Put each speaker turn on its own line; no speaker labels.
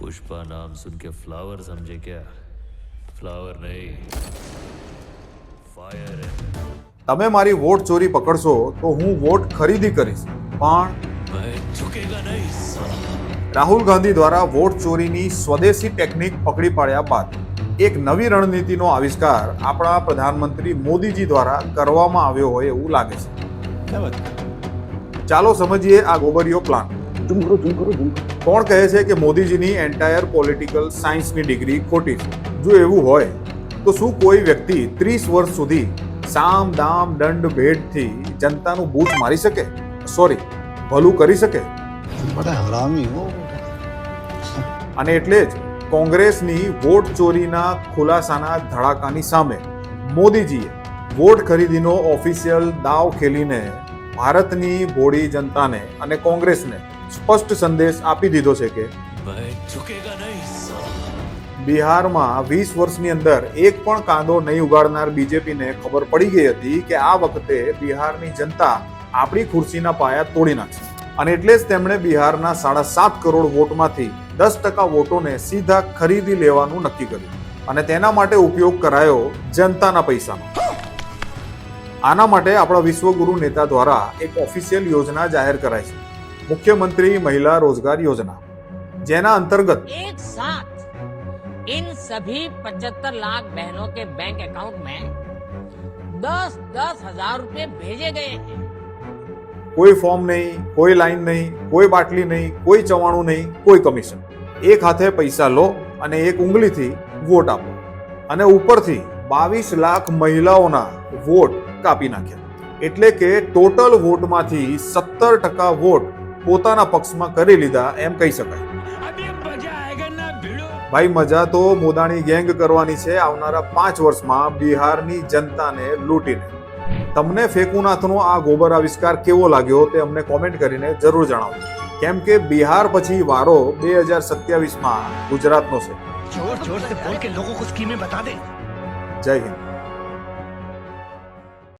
पुष्पा नाम सुन के फ्लावर समझे क्या फ्लावर नहीं फायर है
તમે મારી વોટ ચોરી પકડશો તો હું વોટ ખરીદી કરીશ પણ
मैं झुकेगा नहीं साला
રાહુલ ગાંધી દ્વારા વોટ ચોરીની સ્વદેશી ટેકનિક પકડી પાડ્યા બાદ એક નવી રણનીતિનો આવિષ્કાર આપણા પ્રધાનમંત્રી મોદીજી દ્વારા કરવામાં આવ્યો હોય એવું લાગે છે ચાલો સમજીએ આ ગોબરિયો પ્લાન
ઝૂમ કરો ઝૂમ કરો ઝૂમ કરો
કોણ કહે છે કે મોદીજીની એન્ટાયર પોલિટિકલ સાયન્સની ડિગ્રી ખોટી છે? જો એવું હોય તો શું કોઈ વ્યક્તિ ત્રીસ વર્ષ સુધી સામ દામ દંડ ભેટથી જનતાનું બૂથ મારી શકે? સોરી ભલું કરી શકે? અને એટલે જ કોંગ્રેસની વોટ ચોરીના ખુલાસાના ધડાકાની સામે મોદીજીએ વોટ ખરીદીનો ઓફિશિયલ દાવ ખેલીને ભારતની ભોળી જનતાને અને કોંગ્રેસને સ્પષ્ટ સંદેશ આપી દીધો છે કે બિહારમાં વીસ વર્ષની અંદર એક પણ કાંદો નહીં ઉગાડનાર બીજેપીને ખબર પડી ગઈ હતી કે આ વખતે બિહારની જનતા આપણી ખુરશીના પાયા તોડી નાખશે. અને એટલે જ તેમણે બિહારના સાડા સાત કરોડ વોટમાંથી દસ ટકા વોટોને સીધા ખરીદી લેવાનું નક્કી કર્યું. અને તેના માટે ઉપયોગ કરાયો જનતાના પૈસાનો. આના માટે આપણા વિશ્વગુરુ નેતા દ્વારા એક ઓફિશિયલ યોજના જાહેર કરાઈ છે. મુખ્યમંત્રી મહિલા રોજગાર યોજના જેના અંતર્ગત
एक साथ इन सभी पचहत्तर लाख बहनों के बैंक अकाउंट में दस दस हजार रुपए भेजे गए हैं
કોઈ ફોર્મ નહીં કોઈ લાઈન નહીં કોઈ બાટલી નહીં કોઈ ચવાણું નહીં કોઈ કમિશન એક હાથે પૈસા લો અને એક ઉંગલીથી વોટ આપો અને ઉપરથી બાવીસ લાખ મહિલાઓના વોટ કાપી નાખ્યા એટલે કે ટોટલ વોટમાંથી સત્તર ટકા વોટ પોતાના પક્ષમાં કરી લીધા એમ કહી શકાય. ભાઈ મજા તો મોદાણી ગેંગ કરવાની છે. આવનારા પાંચ વર્ષમાં બિહારની જનતાને લૂંટીને. તમને ફેકુનાથનો આ ગોબર આવિષ્કાર કેવો લાગ્યો તે અમને કોમેન્ટ કરીને જરૂર જણાવો કેમ કે બિહાર પછી વારો બે હજાર સત્યાવીસમાં ગુજરાતનો છે. જય હિન્દ.